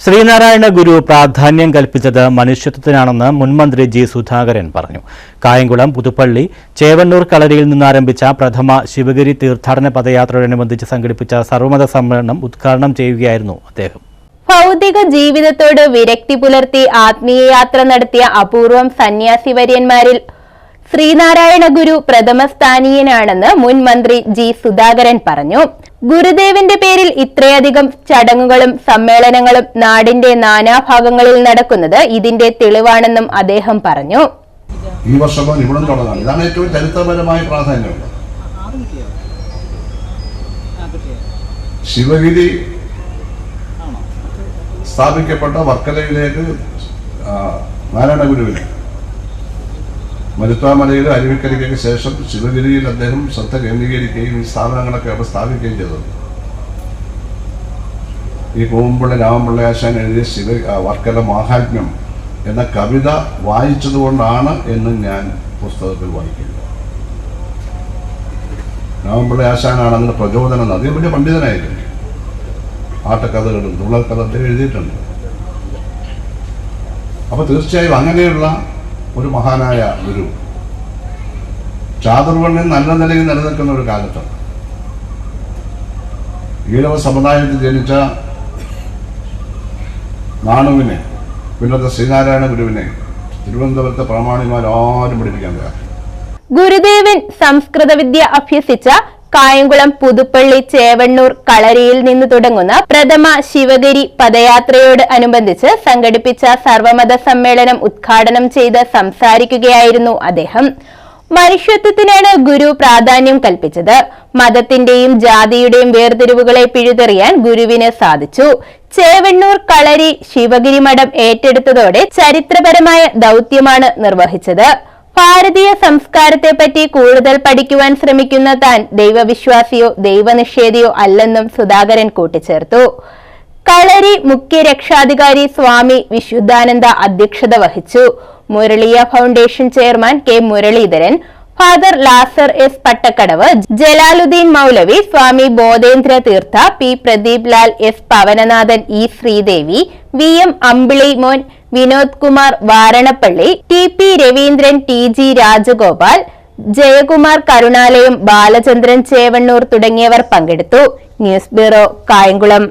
ശ്രീനാരായണ ഗുരു പ്രാധാന്യം കൽപ്പിച്ചത് മനുഷ്യത്വത്തിനാണെന്ന് മുൻമന്ത്രി ജി സുധാകരൻ പറഞ്ഞു. കായംകുളം പുതുപ്പള്ളി ചേവണ്ണൂർ കളരിയിൽ നിന്നാരംഭിച്ച പ്രഥമ ശിവഗിരി തീർത്ഥാടന പദയാത്രയോടനുബന്ധിച്ച് സംഘടിപ്പിച്ച സർവമത സമ്മേളനം ഉദ്ഘാടനം ചെയ്യുകയായിരുന്നു അദ്ദേഹം. ഭൗതിക ജീവിതത്തോട് വിരക്തി പുലർത്തി ആത്മീയ യാത്ര നടത്തിയ അപൂർവം സന്യാസി വര്യന്മാരിൽ ശ്രീനാരായണ ഗുരു പ്രഥമ സ്ഥാനീയനാണെന്ന് മുൻ മന്ത്രി ജി സുധാകരൻ പറഞ്ഞു. ഗുരുദേവന്റെ പേരിൽ ഇത്രയധികം ചടങ്ങുകളും സമ്മേളനങ്ങളും നാടിന്റെ നാനാഭാഗങ്ങളിൽ നടക്കുന്നത് ഇതിന്റെ തെളിവാണെന്നും അദ്ദേഹം പറഞ്ഞു. ഈ വർഷം ഇവിടെ തുടങ്ങാം ഇതാണ് ഏറ്റവും ചരിത്രപരമായ പ്രാധാന്യമുള്ളത് ശിവഗിരി സ്ഥാപിക്കപ്പെട്ട വർക്കലയിലേക്ക് നാരായണ ഗുരുവിന് മരുത്വാമലയിൽ അരുവിക്കരയ്ക്ക് ശേഷം ശിവഗിരിയിൽ അദ്ദേഹം ശ്രദ്ധ കേന്ദ്രീകരിക്കുകയും ഈ സ്ഥാപനങ്ങളൊക്കെ അവിടെ സ്ഥാപിക്കുകയും ചെയ്തത് ഈ പൂമ്പുള്ള രാമപിള്ള ആശാൻ എഴുതിയ ശിവ വർക്കല മാഹാത്മ്യം എന്ന കവിത വായിച്ചതുകൊണ്ടാണ് എന്ന് ഞാൻ പുസ്തകത്തിൽ വായിക്കുന്നത്. രാമപിള്ള ആശാനാണ് അതിന് പ്രചോദനം അദ്ദേഹം വലിയ പണ്ഡിതനായിരുന്നു. ആട്ടക്കഥകളും തുള്ളൽ കഥ എഴുതിയിട്ടുണ്ട്. അപ്പൊ തീർച്ചയായും അങ്ങനെയുള്ള ഒരു മഹാനായ ഗുരു. ചാതുർവർണൻ നല്ല നിലയിൽ നിലനിൽക്കുന്ന ഒരു കാലത്താണ് ഈഴവ സമുദായത്തിൽ ജനിച്ച നാണുവിനെ പിന്നത്തെ ശ്രീനാരായണ ഗുരുവിനെ തിരുവനന്തപുരത്തെ പ്രമാണിമാർ ആരും പഠിപ്പിക്കാൻ ഗുരുദേവൻ സംസ്കൃത വിദ്യ അഭ്യസിച്ച കായംകുളം പുതുപ്പള്ളി ചേവണ്ണൂർ കളരിയിൽ നിന്ന് തുടങ്ങുന്ന പ്രഥമ ശിവഗിരി പദയാത്രയോട് അനുബന്ധിച്ച് സംഘടിപ്പിച്ച സർവമത സമ്മേളനം ഉദ്ഘാടനം ചെയ്ത് സംസാരിക്കുകയായിരുന്നു അദ്ദേഹം. മനുഷ്യത്വത്തിനാണ് ഗുരു പ്രാധാന്യം കൽപ്പിച്ചത്. മതത്തിന്റെയും ജാതിയുടെയും വേർതിരിവുകളെ പിഴുതെറിയാൻ ഗുരുവിന് സാധിച്ചു. ചേവണ്ണൂർ കളരി ശിവഗിരി മഠം ഏറ്റെടുത്തതോടെ ചരിത്രപരമായ ദൗത്യമാണ് നിർവഹിച്ചത്. ഭാരതീയ സംസ്കാരത്തെപ്പറ്റി കൂടുതൽ പഠിക്കുവാൻ ശ്രമിക്കുന്ന താൻ ദൈവവിശ്വാസിയോ ദൈവനിഷേധിയോ അല്ലെന്നും സുധാകരൻ കൂട്ടിച്ചേർത്തു. കളരി മുഖ്യ രക്ഷാധികാരി സ്വാമി വിശുദ്ധാനന്ദ അധ്യക്ഷത വഹിച്ചു. Muraliya foundation chairman K Muraleedharan father Lazar S Pattakkadavu Jalaluddin Moulavi Swami Bodhendra Theertha P Pradeep Lal S Pavananathan E Sreedevi V M Ambili Mon Vinod Kumar Varanappally T P Raveendran T G Rajagopal Jayakumar Karunalayam Balachandran Chevannur തുടങ്ങിയവർ പങ്കെടുത്തു. News bureau Kayamkulam.